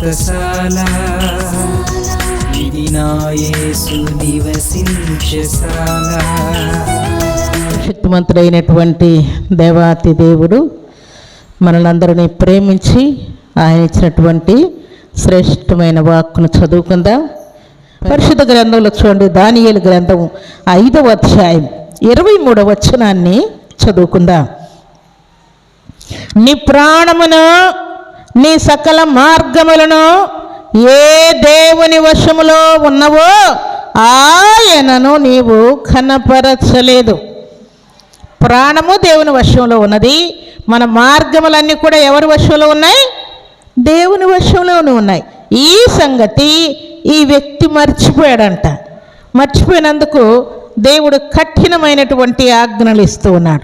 వ్రతశాల ఇది నివసించశాల శక్తిమంతుడైనటువంటి దేవాతి దేవుడు మనలందరినీ ప్రేమించి ఆయన ఇచ్చినటువంటి శ్రేష్టమైన వాక్కును చదువుకుందాం. పరిశుద్ధ గ్రంథంలో చూడండి దానియేలు గ్రంథం ఐదవ అధ్యాయం ఇరవై మూడవ వచనాన్ని చదువుకుందాం. నీ ప్రాణమును నీ సకల మార్గములను ఏ దేవుని వశములో ఉన్నవో ఆయనను నీవు కనపరచలేదు. ప్రాణము దేవుని వశంలో ఉన్నది. మన మార్గములన్నీ కూడా ఎవరి వశంలో ఉన్నాయి? దేవుని వశంలోనూ ఉన్నాయి. ఈ సంగతి ఈ వ్యక్తి మర్చిపోయాడంట. మర్చిపోయినందుకు దేవుడు కఠినమైనటువంటి ఆజ్ఞలు ఇస్తూ ఉన్నాడు.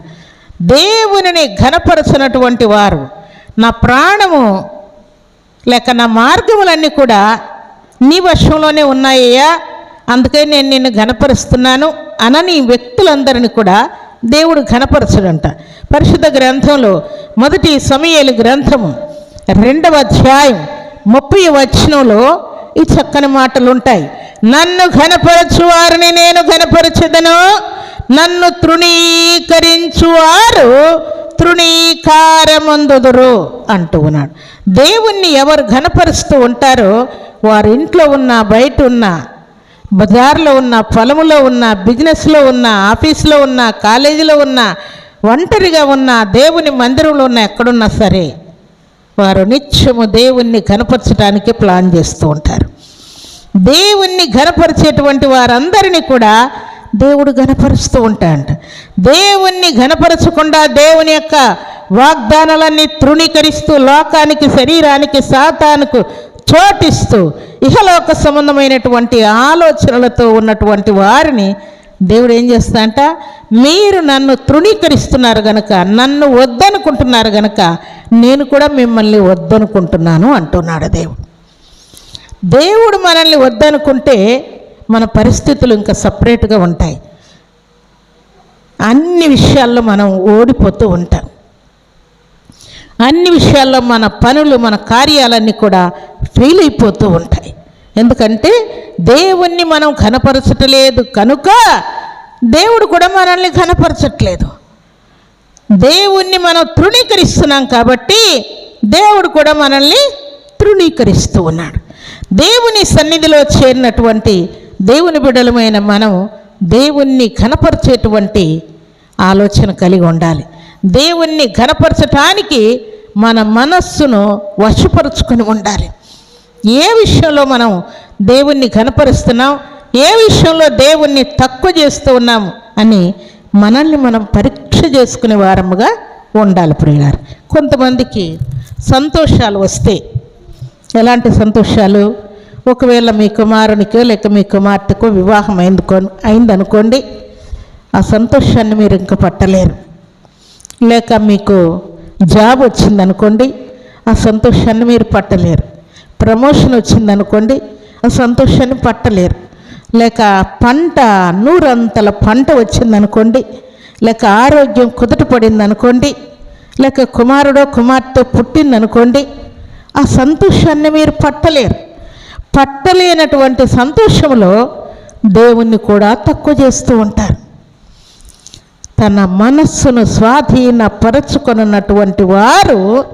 దేవునిని ఘనపరచినటువంటి వారు నా ప్రాణము లేక నా మార్గములన్నీ కూడా నీ వశంలోనే ఉన్నాయ్యా. అందుకే నేను నిన్ను ఘనపరుస్తున్నాను అనని వ్యక్తులందరిని కూడా దేవుడు ఘనపరచడంట. పరిశుద్ధ గ్రంథంలో మొదటి సమయలు గ్రంథము రెండవ అధ్యాయం ముప్పై వచనంలో ఈ చక్కని మాటలు ఉంటాయి నన్ను ఘనపరచు వారిని నేను ఘనపరచదను. నన్ను తృణీకరించువారు తృణీకారమందుదురు అంటూ ఉన్నాడు. దేవుణ్ణి ఎవరు ఘనపరుస్తూ ఉంటారో వారి ఇంట్లో ఉన్న బయట ఉన్న బజార్లో ఉన్న పొలములో ఉన్న బిజినెస్లో ఉన్న ఆఫీస్లో ఉన్న కాలేజీలో ఉన్న ఒంటరిగా ఉన్న దేవుని మందిరంలో ఉన్న ఎక్కడున్నా సరే వారు నిత్యము దేవుణ్ణి ఘనపరచడానికి ప్లాన్ చేస్తూ ఉంటారు. దేవుణ్ణి ఘనపరిచేటువంటి వారందరినీ కూడా దేవుడు ఘనపరుస్తూ ఉంటాడంట. దేవుణ్ణి ఘనపరచకుండా దేవుని యొక్క వాగ్దానాలన్నీ తృణీకరిస్తూ లోకానికి శరీరానికి సాతానుకు చోటిస్తూ ఇహలోక సంబంధమైనటువంటి ఆలోచనలతో ఉన్నటువంటి వారిని దేవుడు ఏం చేస్తాడంట? మీరు నన్ను తృణీకరిస్తున్నారు గనక నన్ను వద్దనుకుంటున్నారు గనక నేను కూడా మిమ్మల్ని వద్దనుకుంటున్నాను అంటున్నాడు దేవుడు. దేవుడు మనల్ని వద్దనుకుంటే మన పరిస్థితులు ఇంకా సపరేట్గా ఉంటాయి. అన్ని విషయాల్లో మనం ఓడిపోతూ ఉంటాం. అన్ని విషయాల్లో మన పనులు మన కార్యాలన్నీ కూడా ఫెయిల్ అయిపోతూ ఉంటాయి. ఎందుకంటే దేవుణ్ణి మనం ఘనపరచట్లేదు కనుక దేవుడు కూడా మనల్ని ఘనపరచట్లేదు. దేవుణ్ణి మనం తృణీకరిస్తున్నాం కాబట్టి దేవుడు కూడా మనల్ని తృణీకరిస్తూ ఉన్నాడు. దేవుని సన్నిధిలో చేరినటువంటి దేవుని బిడలమైన మనం దేవుణ్ణి ఘనపరిచేటువంటి ఆలోచన కలిగి ఉండాలి. దేవుణ్ణి ఘనపరచటానికి మన మనస్సును వశపరుచుకొని ఉండాలి. ఏ విషయంలో మనం దేవుణ్ణి ఘనపరుస్తున్నాం ఏ విషయంలో దేవుణ్ణి తక్కువ చేస్తూ ఉన్నాం అని మనల్ని మనం పరీక్ష చేసుకునే వారముగా ఉండాలి ప్రియులారు. కొంతమందికి సంతోషాలు వస్తే ఎలాంటి సంతోషాలు? ఒకవేళ మీ కుమారునికో లేక మీ కుమార్తెకో వివాహం అయిందుకో అయిందనుకోండి ఆ సంతోషాన్ని మీరు ఇంకా పట్టలేరు. లేక మీకు జాబ్ వచ్చిందనుకోండి ఆ సంతోషాన్ని మీరు పట్టలేరు. ప్రమోషన్ వచ్చిందనుకోండి ఆ సంతోషాన్ని పట్టలేరు. లేక పంట నూరంతల పంట వచ్చిందనుకోండి లేక ఆరోగ్యం కుదుట పడిందనుకోండి లేక కుమారుడో కుమార్తె పుట్టిందనుకోండి ఆ సంతోషాన్ని మీరు పట్టలేరు. పట్టలేనటువంటి సంతోషంలో దేవుణ్ణి కూడా తక్కువ చేస్తూ ఉంటారు. తన మనస్సును స్వాధీనపరచుకొనున్నటువంటి వారు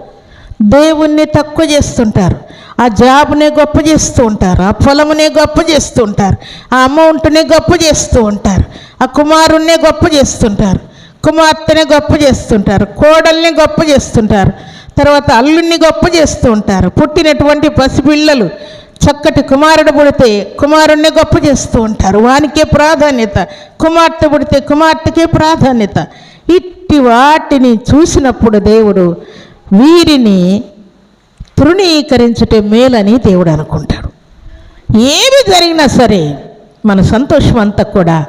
దేవుణ్ణి తక్కువ చేస్తుంటారు. ఆ జాబ్నే గొప్ప చేస్తూ ఉంటారు. ఆ పొలమునే గొప్ప చేస్తూ ఉంటారు. ఆ అమౌంట్ని గొప్ప చేస్తూ ఉంటారు. ఆ కుమారుణ్ణి గొప్ప చేస్తుంటారు. కుమార్తెని గొప్ప చేస్తుంటారు. కోడల్ని గొప్ప చేస్తుంటారు. తర్వాత అల్లుణ్ణి గొప్ప చేస్తూ ఉంటారు. పుట్టినటువంటి పసిపిల్లలు చక్కటి కుమారుడు పుడితే కుమారుణ్ణి గొప్ప చేస్తూ ఉంటారు. వానికే ప్రాధాన్యత కుమార్తె పుడితే కుమార్తెకే ప్రాధాన్యత. ఇట్టి వాటిని చూసినప్పుడు దేవుడు వీరిని తృణీకరించటే మేలని దేవుడు అనుకుంటాడు. ఏమి జరిగినా సరే మన సంతోషం అంతా కూడా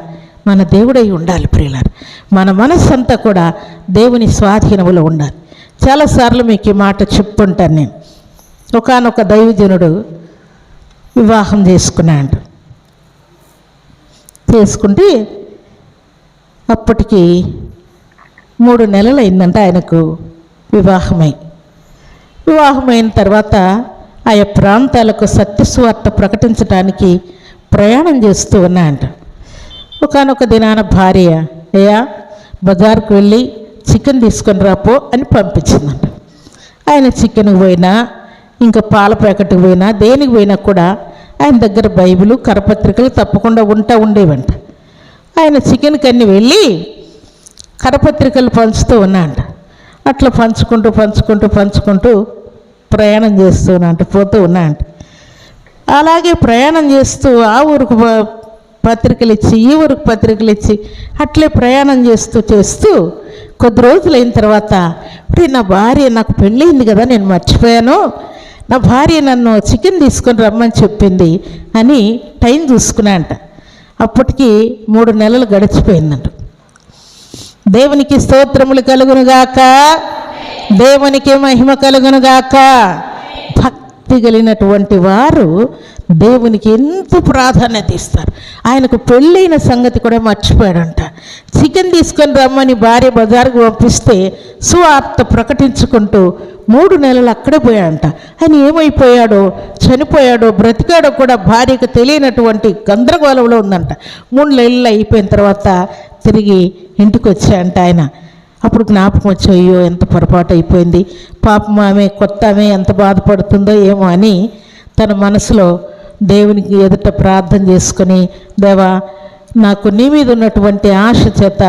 మన దేవుడై ఉండాలి ప్రియులారు. మన మనస్సు అంతా కూడా దేవుని స్వాధీనములో ఉండాలి. చాలాసార్లు మీకు ఈ మాట చెప్తుంటాను నేను. ఒకనొక దైవజనుడు వివాహం చేసుకున్నాడు చేసుకుంటే అప్పటికి మూడు నెలలు అయిందంట ఆయనకు వివాహమై. వివాహమైన తర్వాత ఆయా ప్రాంతాలకు సత్యస్వార్త ప్రకటించడానికి ప్రయాణం చేస్తూ ఉన్నాయంట ఒకనొక దినాన భార్య అయ్యా బజార్కు వెళ్ళి చికెన్ తీసుకొని రాపో అని పంపించిందంట. ఆయన చికెన్కి పోయినా ఇంకా పాల ప్యాకెట్కి పోయినా దేనికి పోయినా కూడా ఆయన దగ్గర బైబిలు కరపత్రికలు తప్పకుండా ఉంటా ఉండేవంట. ఆయన చికెన్కి అన్ని వెళ్ళి కరపత్రికలు పంచుతూ ఉన్నాంట అట్లా పంచుకుంటూ పంచుకుంటూ పంచుకుంటూ ప్రయాణం చేస్తూ ఉన్నాంట పోతూ ఉన్నాంట అలాగే ప్రయాణం చేస్తూ ఆ ఊరుకు ప- పత్రికలు ఇచ్చి ఈ ఊరికి పత్రికలు ఇచ్చి అట్లే ప్రయాణం చేస్తూ చేస్తూ కొద్ది రోజులు అయిన తర్వాత ఇప్పుడు నా భార్య నాకు పెళ్ళయింది కదా నేను మర్చిపోయాను. నా భార్య నన్ను చికెన్ తీసుకొని రమ్మని చెప్పింది అని టైం చూసుకున్నా అంట అప్పటికి మూడు నెలలు గడిచిపోయిందంట. దేవునికి స్తోత్రములు కలుగునుగాక దేవునికి మహిమ కలుగునుగాక భక్తి కలిగినటువంటి వారు దేవునికి ఎంత ప్రాధాన్యత ఇస్తారు. ఆయనకు పెళ్ళైన సంగతి కూడా మర్చిపోయాడంట. చికెన్ తీసుకొని రమ్మని భార్య బజారుకు పంపిస్తే సువార్త ప్రకటించుకుంటూ మూడు నెలలు అక్కడే పోయాడంట. ఆయన ఏమైపోయాడో చనిపోయాడో బ్రతికాడో కూడా భార్యకు తెలియనటువంటి గందరగోళంలో ఉందంట. మూడు నెలలు అయిపోయిన తర్వాత తిరిగి ఇంటికి వచ్చాయంట ఆయన. అప్పుడు జ్ఞాపకం వచ్చి అయ్యో ఎంత పొరపాటు అయిపోయింది. పాపం ఆమె కొత్త ఆమె ఎంత బాధపడుతుందో ఏమో అని తన మనసులో దేవునికి ఎదుట ప్రార్థన చేసుకొని దేవా నాకు నీ మీద ఉన్నటువంటి ఆశ చేత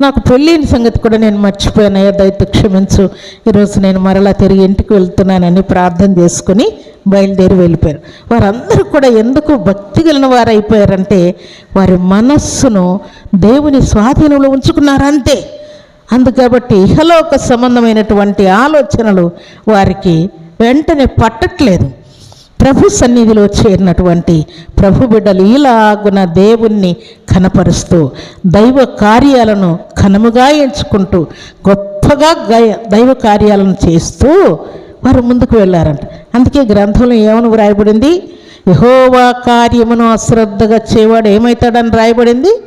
నాకు పెళ్ళిన సంగతి కూడా నేను మర్చిపోయానయ్యా దయతో క్షమించు. ఈరోజు నేను మరలా తిరిగి ఇంటికి వెళ్తున్నానని ప్రార్థన చేసుకుని బయలుదేరి వెళ్ళిపోయారు. వారందరూ కూడా ఎందుకు భక్తి కలిగిన వారు అయిపోయారంటే వారి మనస్సును దేవుని స్వాధీనంలో ఉంచుకున్నారు అంతే అందుకబట్టి ఇహలోక సంబంధమైనటువంటి ఆలోచనలు వారికి వెంటనే పట్టట్లేదు. ప్రభు సన్నిధిలో చేరినటువంటి ప్రభు బిడ్డలు ఇలాగున దేవుణ్ణి కనపరుస్తూ దైవ కార్యాలను ఘనముగా ఎంచుకుంటూ గొప్పగా గయ- దైవ కార్యాలను చేస్తూ వారు ముందుకు వెళ్ళారంట. అందుకే గ్రంథంలో ఏమని వ్రాయబడింది? యహోవా కార్యమును అశ్రద్ధగా చేవాడు ఏమవుతాడని రాయబడింది?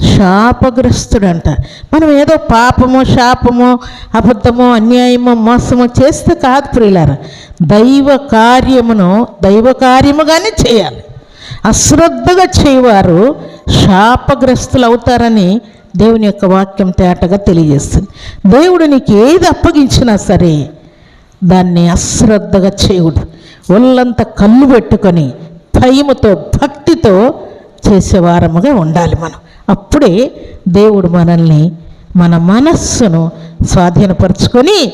శాపగ్రస్తుడంట. మనం ఏదో పాపము శాపము అబద్ధము అన్యాయమో మోసము చేస్తే కాదు ప్రియులార. దైవ కార్యమును దైవ కార్యముగానే చేయాలి. అశ్రద్ధగా చేయవారు శాపగ్రస్తులు అవుతారని దేవుని యొక్క వాక్యం తేటగా తెలియజేస్తుంది. దేవుడు నీకు ఏది అప్పగించినా సరే దాన్ని అశ్రద్ధగా చేయుడు. ఒళ్ళంతా కళ్ళు పెట్టుకొని భయముతో భక్తితో చేసేవారముగా ఉండాలి మనం. అప్పుడే దేవుడు మనల్ని మన మనస్సును స్వాధీనపరుచుకొని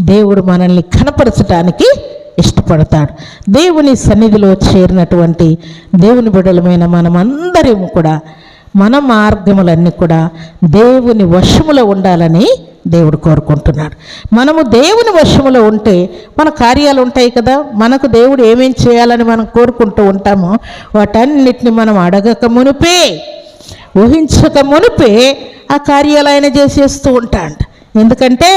దేవుడు మనల్ని కనపరచడానికి ఇష్టపడతాడు. దేవుని సన్నిధిలో చేరినటువంటి దేవుని బిడలమైన మనమందరం కూడా మన మార్గములన్నీ కూడా దేవుని వశములో ఉండాలని దేవుడు కోరుకుంటున్నాడు. మనము దేవుని వశములో ఉంటే మన కార్యాలు ఉంటాయి కదా మనకు దేవుడు ఏమేం చేయాలని మనం కోరుకుంటూ ఉంటామో వాటన్నిటిని మనం అడగక మునిపే ఊహించక మునిపే ఆ కార్యాలు ఆయన చేసేస్తూ ఉంటాడు ఎందుకంటే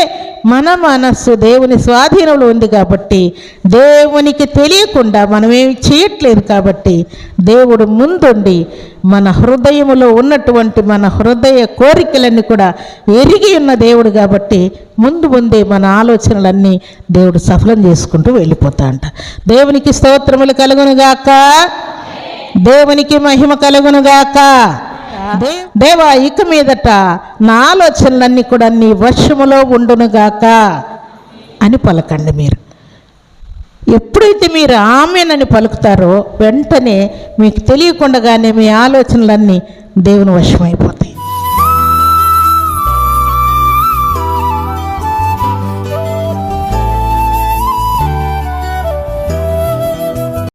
మన మనస్సు దేవుని స్వాధీనంలో ఉంది కాబట్టి దేవునికి తెలియకుండా మనమేమి చేయట్లేదు కాబట్టి దేవుడు ముందుండి మన హృదయములో ఉన్నటువంటి మన హృదయ కోరికలన్నీ కూడా ఎరిగి ఉన్న దేవుడు కాబట్టి ముందు ముందే మన ఆలోచనలన్నీ దేవుడు సఫలం చేసుకుంటూ వెళ్ళిపోతా అంట దేవునికి స్తోత్రములు కలుగునుగాక. దేవునికి మహిమ కలుగునుగాక. దేవా ఇక మీదట నా ఆలోచనలన్నీ కూడా నీ వశములో ఉండునుగాక అని పలకండి మీరు. ఎప్పుడైతే మీరు ఆమెనని పలుకుతారో వెంటనే మీకు తెలియకుండానే మీ ఆలోచనలన్నీ దేవుని వశమైపోతాయి.